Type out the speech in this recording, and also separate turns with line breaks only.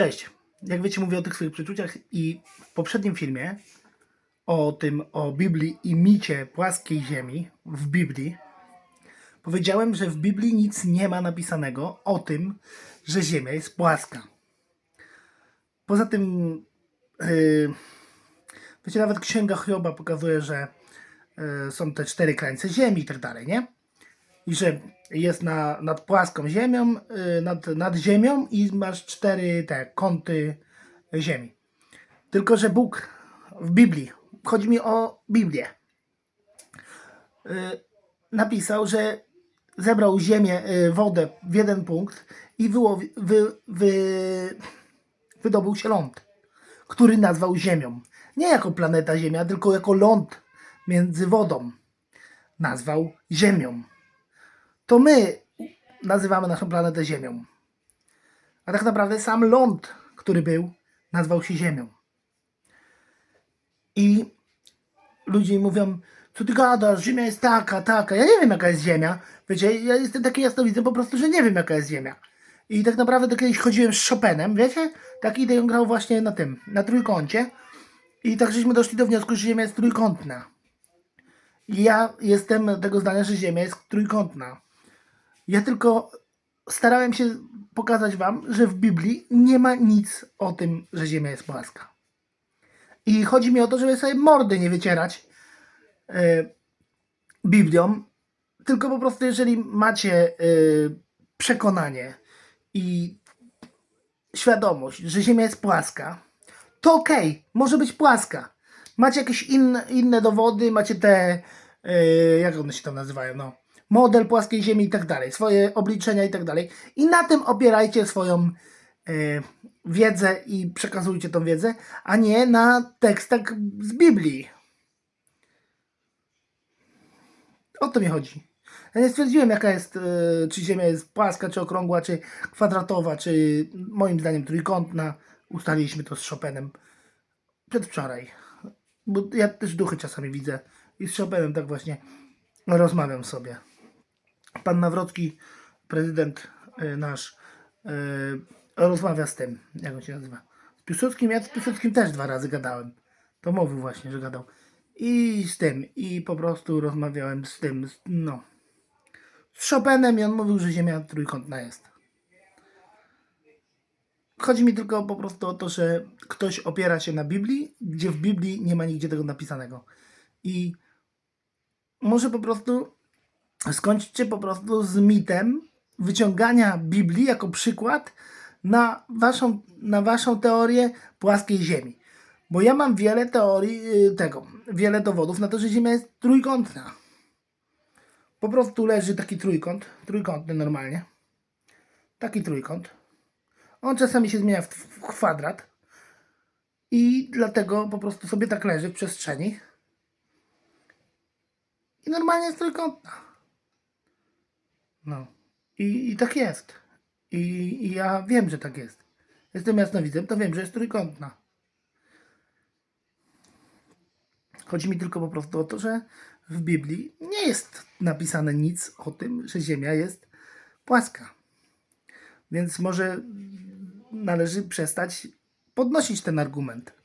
Cześć. Jak wiecie, mówię o tych swoich przeczuciach i w poprzednim filmie o tym, o Biblii i micie płaskiej ziemi w Biblii powiedziałem, że w Biblii nic nie ma napisanego o tym, że ziemia jest płaska. Poza tym, yy, wiecie, nawet księga Hioba pokazuje, że yy, są te cztery krańce ziemi i tak dalej, nie? I że jest na, nad płaską ziemią, y, nad, nad ziemią i masz cztery te kąty ziemi. Tylko, że Bóg w Biblii, chodzi mi o Biblię, y, napisał, że zebrał ziemię, y, wodę w jeden punkt i wyłowi, wy, wy, wydobył się ląd, który nazwał Ziemią. Nie jako planeta Ziemia, tylko jako ląd między wodą. Nazwał Ziemią to my nazywamy naszą planetę Ziemią. A tak naprawdę sam ląd, który był, nazwał się Ziemią. I ludzie mówią, co ty gadasz, Ziemia jest taka, taka. Ja nie wiem, jaka jest Ziemia. Wiecie, ja jestem taki jasnowidzem po prostu, że nie wiem, jaka jest Ziemia. I tak naprawdę to kiedyś chodziłem z Chopinem, wiecie? Tak idę on grał właśnie na tym, na trójkącie. I tak żeśmy doszli do wniosku, że Ziemia jest trójkątna. I ja jestem tego zdania, że Ziemia jest trójkątna. Ja tylko starałem się pokazać Wam, że w Biblii nie ma nic o tym, że Ziemia jest płaska. I chodzi mi o to, żeby sobie mordy nie wycierać e, Biblią, tylko po prostu, jeżeli macie e, przekonanie i świadomość, że Ziemia jest płaska, to okej, może być płaska. Macie jakieś inne, inne dowody, macie te, e, jak one się tam nazywają, no, model płaskiej Ziemi i tak dalej, swoje obliczenia i tak dalej. I na tym opierajcie swoją e, wiedzę i przekazujcie tą wiedzę, a nie na tekstach z Biblii. O to mi chodzi. Ja nie stwierdziłem, jaka jest, e, czy Ziemia jest płaska, czy okrągła, czy kwadratowa, czy moim zdaniem trójkątna. Ustaliliśmy to z Chopinem przedwczoraj. Bo ja też duchy czasami widzę i z Chopinem tak właśnie rozmawiam sobie. Pan Nawrocki, prezydent y, nasz, y, rozmawia z tym, jak on się nazywa, z Piłsudskim. Ja z Piłsudskim też dwa razy gadałem. To mówił właśnie, że gadał. I z tym, i po prostu rozmawiałem z tym, z, no, z Chopinem i on mówił, że Ziemia trójkątna jest. Chodzi mi tylko po prostu o to, że ktoś opiera się na Biblii, gdzie w Biblii nie ma nigdzie tego napisanego. I może po prostu skończcie po prostu z mitem wyciągania Biblii jako przykład na waszą, na waszą teorię płaskiej Ziemi. Bo ja mam wiele teorii y, tego, wiele dowodów na to, że Ziemia jest trójkątna. Po prostu leży taki trójkąt, trójkątny normalnie. Taki trójkąt. On czasami się zmienia w, w kwadrat. I dlatego po prostu sobie tak leży w przestrzeni. I normalnie jest trójkątna. No. I, I tak jest. I, I ja wiem, że tak jest. Jestem jasnowidzem, to wiem, że jest trójkątna. Chodzi mi tylko po prostu o to, że w Biblii nie jest napisane nic o tym, że Ziemia jest płaska. Więc może należy przestać podnosić ten argument.